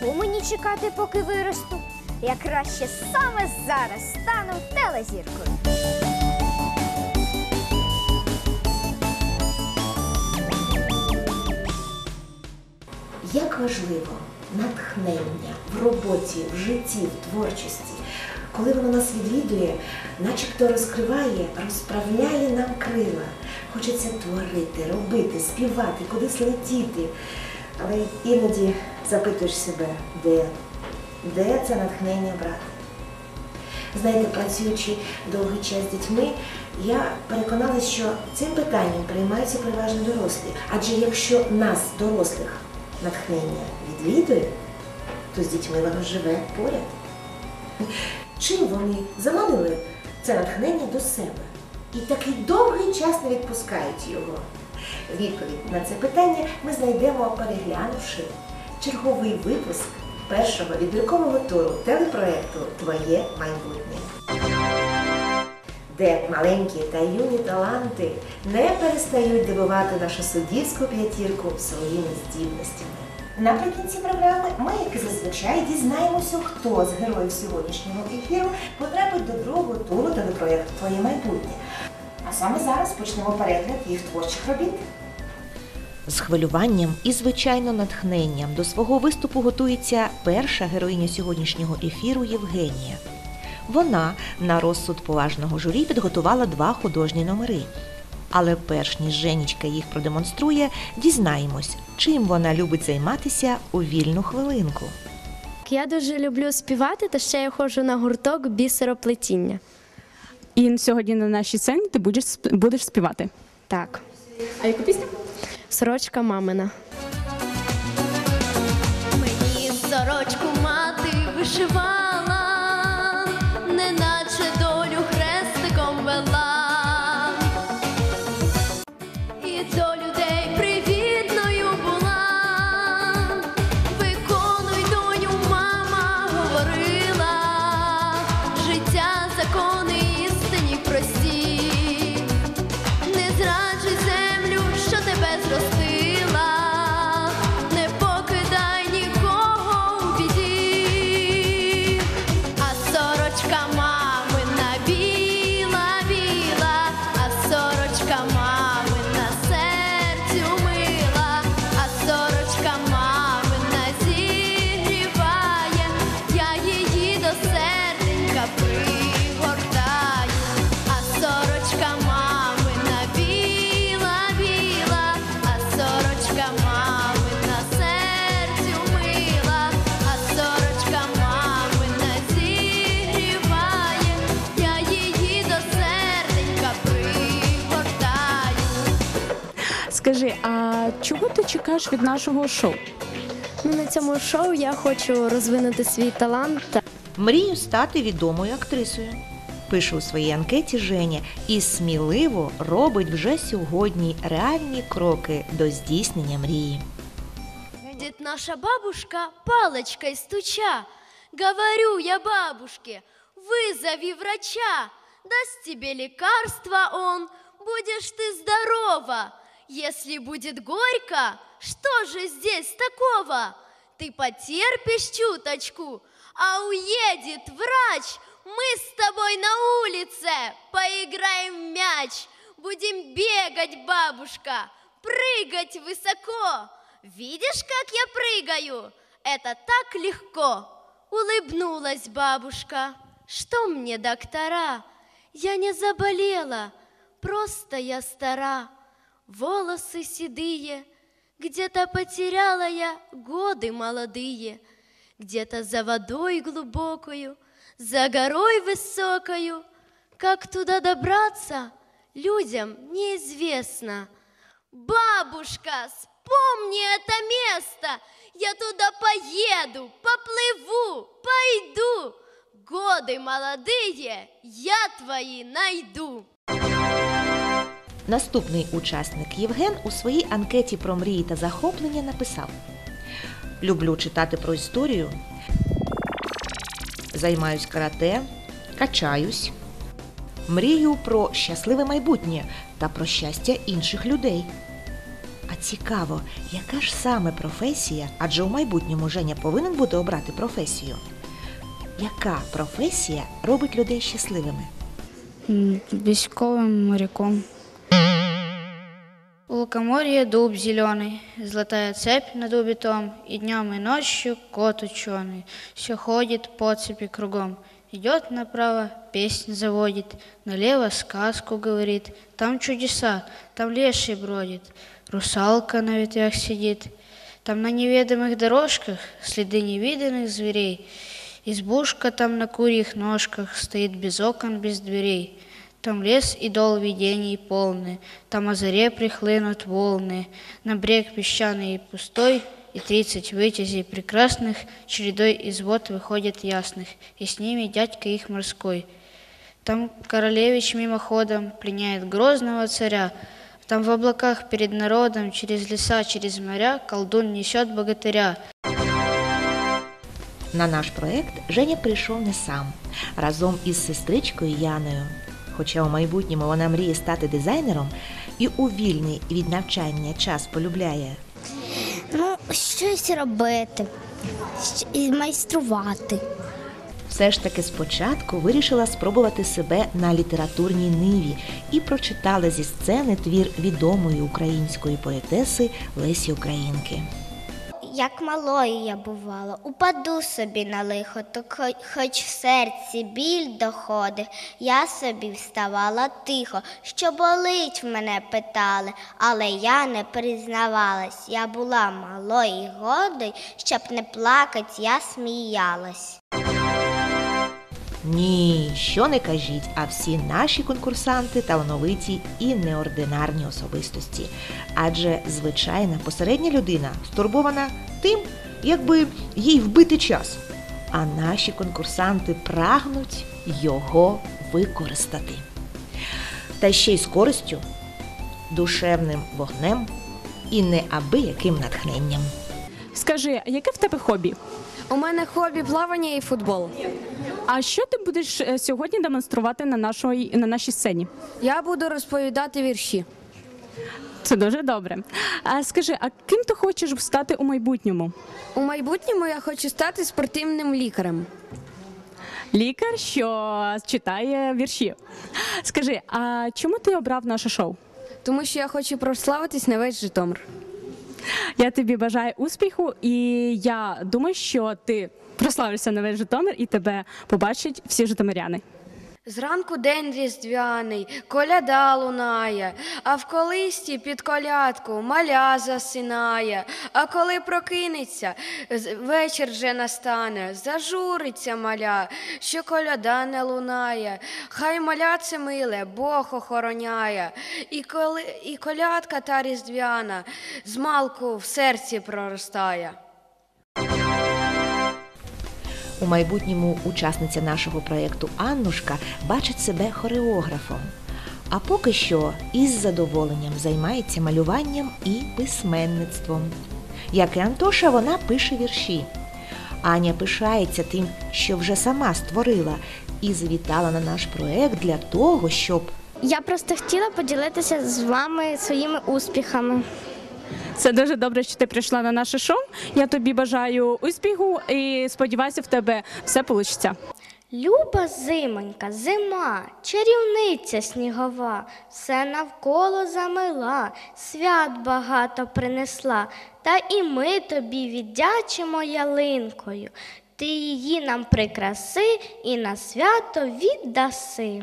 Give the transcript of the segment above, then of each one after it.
Чого мені чекати, поки виросту? Я краще саме зараз стану телезіркою. Як важливо натхнення в роботі, в житті, в творчості, коли воно нас відвідує, начебто розкриває, розправляє нам крила. Хочеться творити, робити, співати, кудись летіти. Але іноді запитуєш себе, де, де це натхнення брати. Знаєте, працюючи довгий час з дітьми, я переконалася, що цим питанням приймаються переважно дорослі. Адже якщо нас, дорослих, натхнення відвідує, то з дітьми воно живе поряд. Чим вони заманили це натхнення до себе? І такий довгий час не відпускають його. Відповідь на це питання ми знайдемо, переглянувши черговий випуск першого відбіркового туру телепроекту Твоє майбутнє де маленькі та юні таланти не перестають дивувати нашу суддівську п'ятірку своїми здібностями. Наприкінці програми ми, як і зазвичай, дізнаємося, хто з героїв сьогоднішнього ефіру потрапить до другого туру телепроєкту Твоє майбутнє. А саме зараз почнемо перегляд їх творчих робіт. З хвилюванням і, звичайно, натхненням до свого виступу готується перша героїня сьогоднішнього ефіру Євгенія. Вона на розсуд поважного журі підготувала два художні номери. Але перш ніж Женічка їх продемонструє, дізнаємось, чим вона любить займатися у вільну хвилинку. Я дуже люблю співати, та ще я ходжу на гурток бісероплетіння. І сьогодні на нашій сцені ти будеш будеш співати. Так, А яку пісню? Сорочка мамина. Мені сорочку мати вишивала, чого ти чекаєш від нашого шоу? Ну, на цьому шоу я хочу розвинути свій талант Мрію стати відомою актрисою. Пише у своїй анкеті Женя і сміливо робить вже сьогодні реальні кроки до здійснення мрії. Видит наша бабушка палочкой стуча. Говорю я бабушке, вызови врача. Даст тебе лекарство он, будешь ты здорова. Если будет горько, что же здесь такого? Ты потерпишь чуточку, а уедет врач. Мы с тобой на улице поиграем в мяч. Будем бегать, бабушка, прыгать высоко. Видишь, как я прыгаю? Это так легко. Улыбнулась бабушка. Что мне, доктора? Я не заболела, просто я стара. Волосы седые, где-то потеряла я годы молодые. Где-то за водой глубокою, за горой высокою. Как туда добраться, людям неизвестно. Бабушка, вспомни это место. Я туда поеду, поплыву, пойду. Годы молодые я твои найду. Наступний учасник Євген у своїй анкеті про мрії та захоплення написав: Люблю читати про історію, займаюсь карате, качаюсь, мрію про щасливе майбутнє та про щастя інших людей. А цікаво, яка ж саме професія, адже у майбутньому Женя повинен буде обрати професію. Яка професія робить людей щасливими? Військовим моряком. Лукоморье дуб зеленый, золотая цепь на дубе том, и днем и ночью кот ученый, все ходит по цепи кругом. Идет направо, песнь заводит, налево сказку говорит, там чудеса, там леший бродит, русалка на ветвях сидит, там на неведомых дорожках следы невиданных зверей, избушка там на курьих ножках стоит без окон, без дверей. Там лес и дол видений полны, там о заре прихлынут волны, на брег песчаный и пустой, и тридцать вытязей прекрасных чередой из вод выходят ясных, и с ними дядька их морской. Там королевич мимоходом пленяет грозного царя, там в облаках перед народом, через леса, через моря, колдун несет богатыря. На наш проект Женя прийшов не сам, разом із сестричкою Яною. Хоча у майбутньому вона мріє стати дизайнером і у вільний від навчання час полюбляє Ну, щось робити, майструвати. все ж таки спочатку вирішила спробувати себе на літературній ниві і прочитала зі сцени твір відомої української поетеси Лесі Українки. Як малою я бувала, упаду собі на лихо, то хоч, в серці біль доходить, я собі вставала тихо, що болить в мене питали, але я не признавалась, я була малою і годою, щоб не плакать, я сміялась. Ні, що не кажіть, а всі наші конкурсанти талановиті і неординарні особистості. Адже звичайна посередня людина стурбована тим, якби їй вбити час. А наші конкурсанти прагнуть його використати. Та ще й з користю, душевним вогнем і неабияким натхненням. Скажи, яке в тебе хобі? У мене хобі плавання і футбол. А що ти будеш е, сьогодні демонструвати на нашій, на нашій сцені? Я буду розповідати вірші. Це дуже добре. А скажи, а ким ти хочеш стати у майбутньому? У майбутньому я хочу стати спортивним лікарем. Лікар, що читає вірші. Скажи, а чому ти обрав наше шоу? Тому що я хочу прославитись на весь Житомир. Я тобі бажаю успіху, і я думаю, що ти прославишся на весь Житомир і тебе побачать всі житомиряни. Зранку день різдвяний, коляда лунає, а в колисті під колядку маля засинає. А коли прокинеться, вечір вже настане, зажуриться маля, що коляда не лунає. Хай маля це миле, Бог охороняє. І, коли, і колядка та різдвяна змалку в серці проростає. У майбутньому учасниця нашого проєкту Аннушка бачить себе хореографом. А поки що із задоволенням займається малюванням і письменництвом. Як і Антоша, вона пише вірші. Аня пишається тим, що вже сама створила, і завітала на наш проєкт для того, щоб Я просто хотіла поділитися з вами своїми успіхами. Це дуже добре, що ти прийшла на наше шоу. Я тобі бажаю успіху і сподіваюся, в тебе все вийде. Люба зимонька, зима, чарівниця снігова, все навколо замила, свят багато принесла, та і ми тобі віддячимо ялинкою. Ти її нам прикраси і на свято віддаси.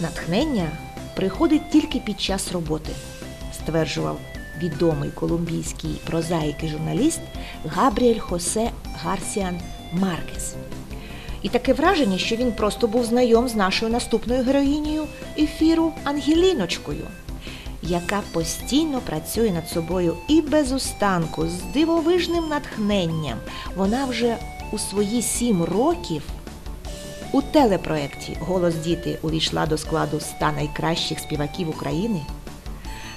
натхнення приходить тільки під час роботи, стверджував відомий колумбійський прозаїк і журналіст Габріель Хосе Гарсіан Маркес. І таке враження, що він просто був знайом з нашою наступною героїнею ефіру Ангеліночкою. яка постійно працює над собою і без устанку, з дивовижним натхненням. Вона вже у свої сім років у телепроєкті Голос діти увійшла до складу ста найкращих співаків України.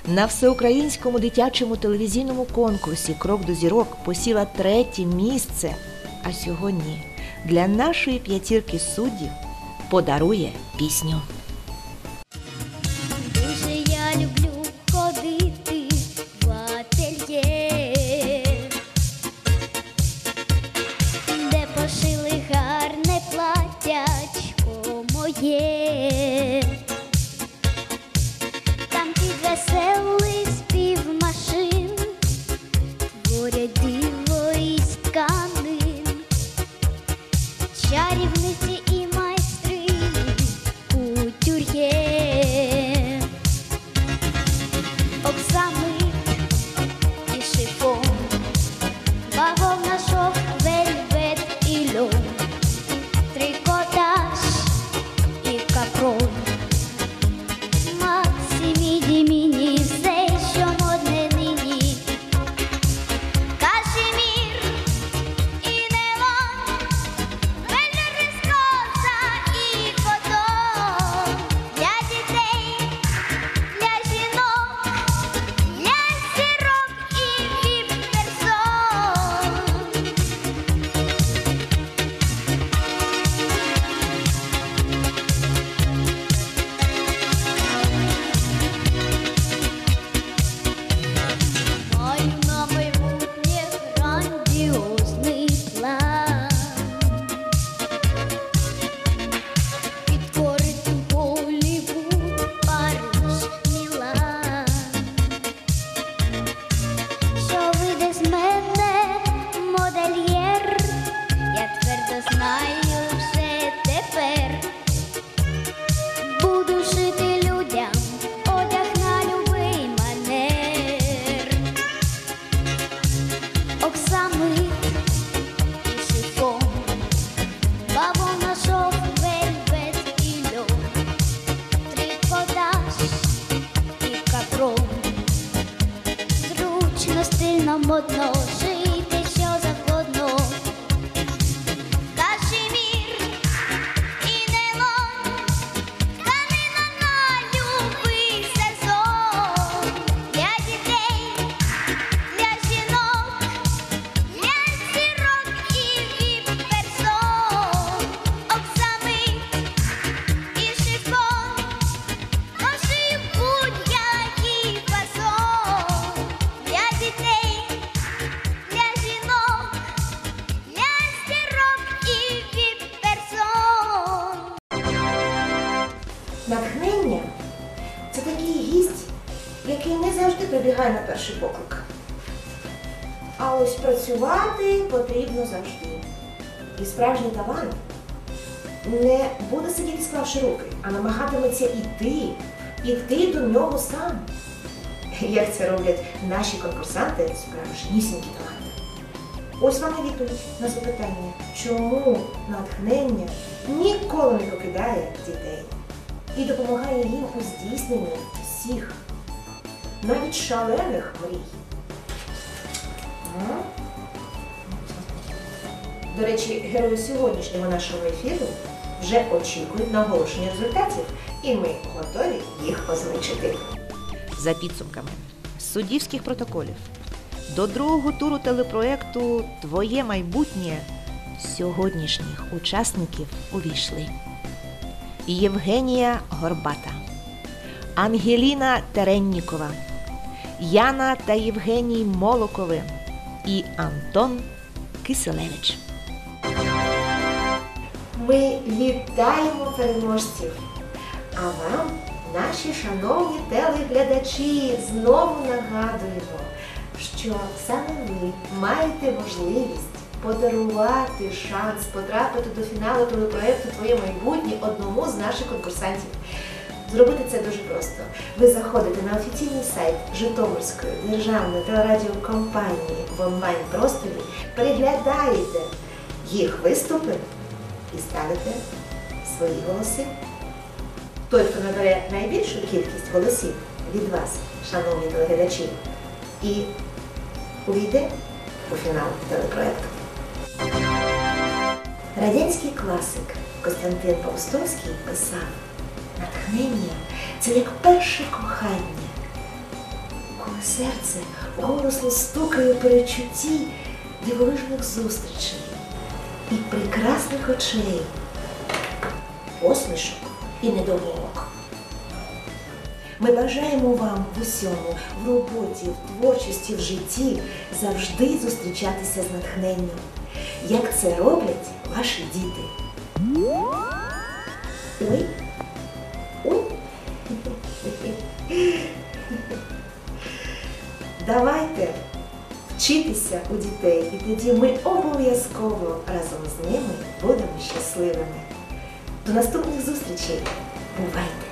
На всеукраїнському дитячому телевізійному конкурсі Крок до зірок посіла третє місце. А сьогодні для нашої п'ятірки суддів подарує пісню. Завжди на перший поклик. А ось працювати потрібно завжди. І справжній талант не буде сидіти склавши руки, а намагатиметься йти, іти до нього сам. Як це роблять наші конкурсанти, справжнісінькі таланти. Ось вам і відповідь на запитання, чому натхнення ніколи не покидає дітей і допомагає їм у здійсненні всіх, навіть шалених мрій. До речі, герої сьогоднішнього нашого ефіру вже очікують на оголошення результатів, і ми готові їх озвучити. За підсумками суддівських протоколів до другого туру телепроекту Твоє майбутнє сьогоднішніх учасників увійшли Євгенія Горбата, Ангеліна Тереннікова, Яна та Євгеній Молокови і Антон Киселевич. Ми вітаємо переможців! А вам, наші шановні телеглядачі, знову нагадуємо, що саме ви маєте можливість подарувати шанс потрапити до фіналу телепроекту Твоє майбутнє одному з наших конкурсантів. Зробити це дуже просто. Ви заходите на офіційний сайт Житомирської державної телерадіокомпанії в онлайн-просторі, переглядаєте їх виступи і ставите свої голоси. Той, хто набере найбільшу кількість голосів, від вас, шановні телеглядачі, і увійде у фінал телепроекту. Радянський класик Костянтин Павстовський писав натхнення це як перше кохання, коли серце голосно стукає у перечутті дивовижних зустрічей і прекрасних очей, посмішок і недомовок. Ми бажаємо вам в усьому, в роботі, в творчості, в житті завжди зустрічатися з натхненням, як це роблять ваші діти. Ой. Давайте вчитися у дітей, і тоді ми обов'язково разом з ними будемо щасливими. До наступних зустрічей. Бувайте!